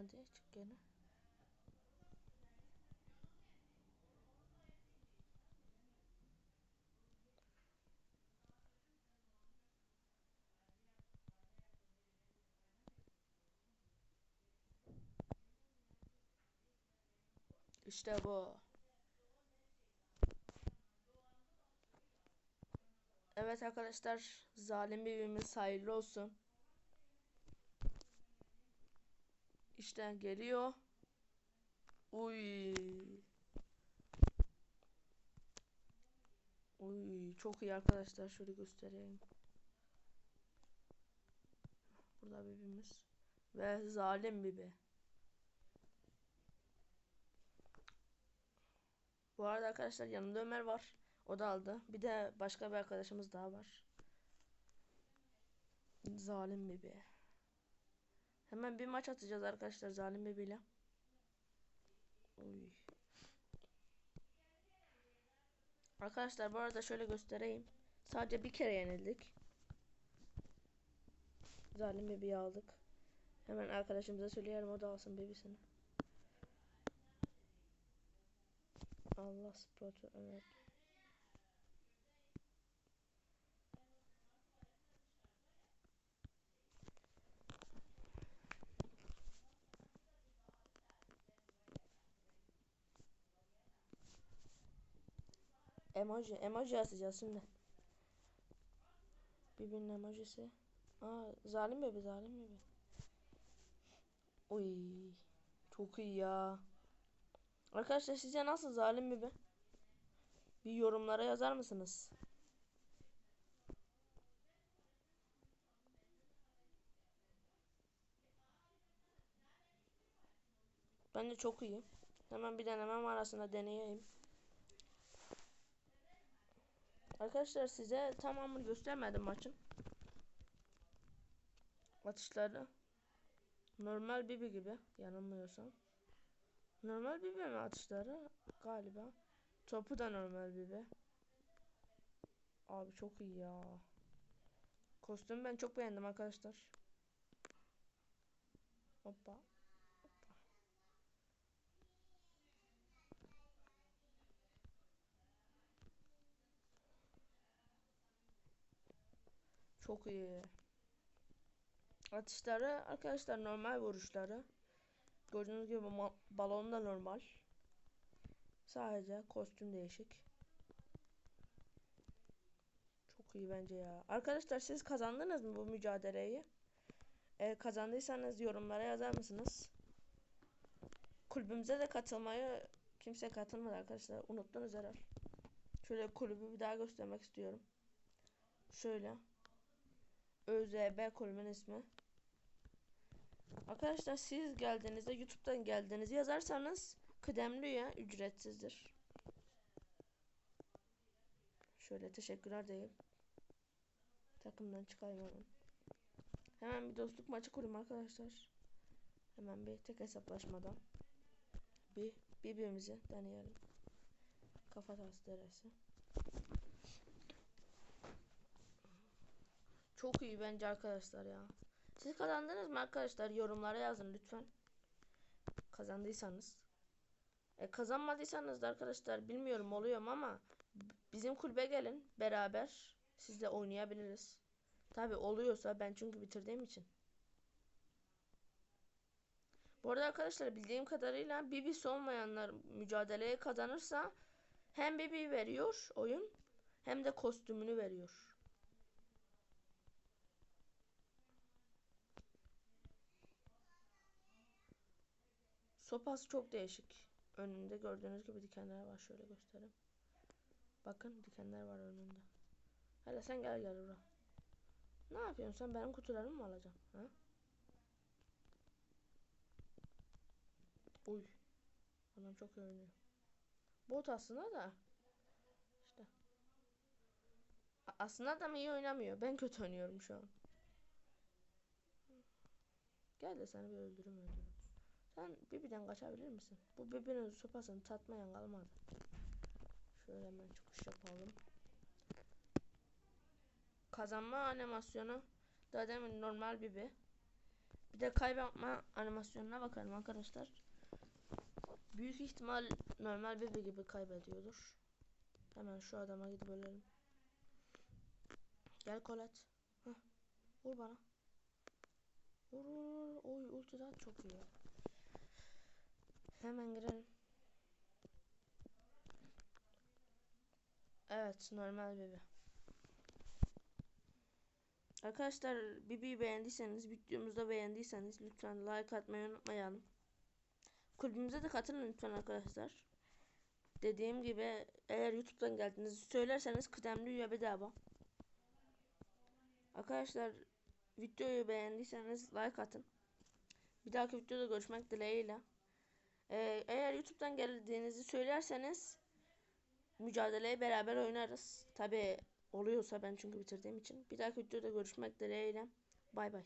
Hadi çık gene. İşte bu. Evet arkadaşlar zalim birimiz hayırlı olsun. İşte geliyor. Uy. Uy çok iyi arkadaşlar şöyle göstereyim. Burada bibimiz ve zalim bibi. Bu arada arkadaşlar yanında Ömer var. O da aldı. Bir de başka bir arkadaşımız daha var. Zalim Bibi. Hemen bir maç atacağız arkadaşlar Zalim Bibi ile. Oy. Arkadaşlar bu arada şöyle göstereyim. Sadece bir kere yenildik. Zalim Bibi'yi aldık. Hemen arkadaşımıza söyleyelim o da alsın bebisini. Allah spotu evet. Emoji, emoji atacağız şimdi. Birbirinin emojisi. Aa, zalim bebe, zalim bebe. Uy, çok iyi ya. Arkadaşlar sizce nasıl zalim bebe? Bir yorumlara yazar mısınız? Bence çok iyi. Hemen bir denemem arasında deneyeyim. Arkadaşlar size tamamını göstermedim maçın. Atışları. Normal bibi gibi yanılmıyorsam. Normal bibi mi atışları? Galiba. Topu da normal bibi. Abi çok iyi ya. Kostümü ben çok beğendim arkadaşlar. Hoppa. Çok iyi. Atışları arkadaşlar normal vuruşları. Gördüğünüz gibi balon da normal. Sadece kostüm değişik. Çok iyi bence ya. Arkadaşlar siz kazandınız mı bu mücadeleyi? Eğer kazandıysanız yorumlara yazar mısınız? Kulübümüze de katılmayı kimse katılmadı arkadaşlar. Unuttunuz herhalde. Şöyle kulübü bir daha göstermek istiyorum. Şöyle. ÖZB kulübün ismi. Arkadaşlar siz geldiğinizde YouTube'dan geldiğinizi yazarsanız kıdemli ya ücretsizdir. Şöyle teşekkürler diyeyim. Takımdan çıkarmam. Hemen bir dostluk maçı kurayım arkadaşlar. Hemen bir tek hesaplaşmadan. Bir birbirimizi deneyelim. Kafa tas Çok iyi bence arkadaşlar ya. Siz kazandınız mı arkadaşlar? Yorumlara yazın lütfen. Kazandıysanız. E, kazanmadıysanız da arkadaşlar bilmiyorum oluyor ama bizim kulübe gelin beraber sizle oynayabiliriz. Tabi oluyorsa ben çünkü bitirdiğim için. Bu arada arkadaşlar bildiğim kadarıyla BB'si olmayanlar mücadeleye kazanırsa hem BB veriyor oyun hem de kostümünü veriyor. Sopası çok değişik. Önünde gördüğünüz gibi dikenler var. Şöyle göstereyim. Bakın dikenler var önünde. Hele sen gel gel buraya. Ne yapıyorsun sen? Benim kutularımı mı alacaksın? Ha? Uy. Adam çok oynuyor. Bot aslında da. İşte. Aslında adam iyi oynamıyor. Ben kötü oynuyorum şu an. Gel de seni bir öldürüm öldürüm. Sen Bibi'den kaçabilir misin? Bu Bibi'nin sopasını tatmayan kalmadı. Şöyle hemen çıkış yapalım. Kazanma animasyonu da demin normal Bibi. Bir de kaybetme animasyonuna bakalım arkadaşlar. Büyük ihtimal normal bebe gibi kaybediyordur. Hemen şu adama gidip ölelim. Gel Colette. Heh. Vur bana. Vur vur vur. Oy ulti daha çok iyi. Hemen girelim. Evet normal bebe. Arkadaşlar Bibi'yi beğendiyseniz, videomuzu da beğendiyseniz lütfen like atmayı unutmayalım. Kulübümüze de katılın lütfen arkadaşlar. Dediğim gibi eğer YouTube'dan geldiğinizi söylerseniz kıdemli üye bedava. Arkadaşlar videoyu beğendiyseniz like atın. Bir dahaki videoda görüşmek dileğiyle. Ee, eğer YouTube'dan geldiğinizi söylerseniz mücadeleyi beraber oynarız. Tabi oluyorsa ben çünkü bitirdiğim için. Bir dahaki videoda görüşmek dileğiyle. Bay bay.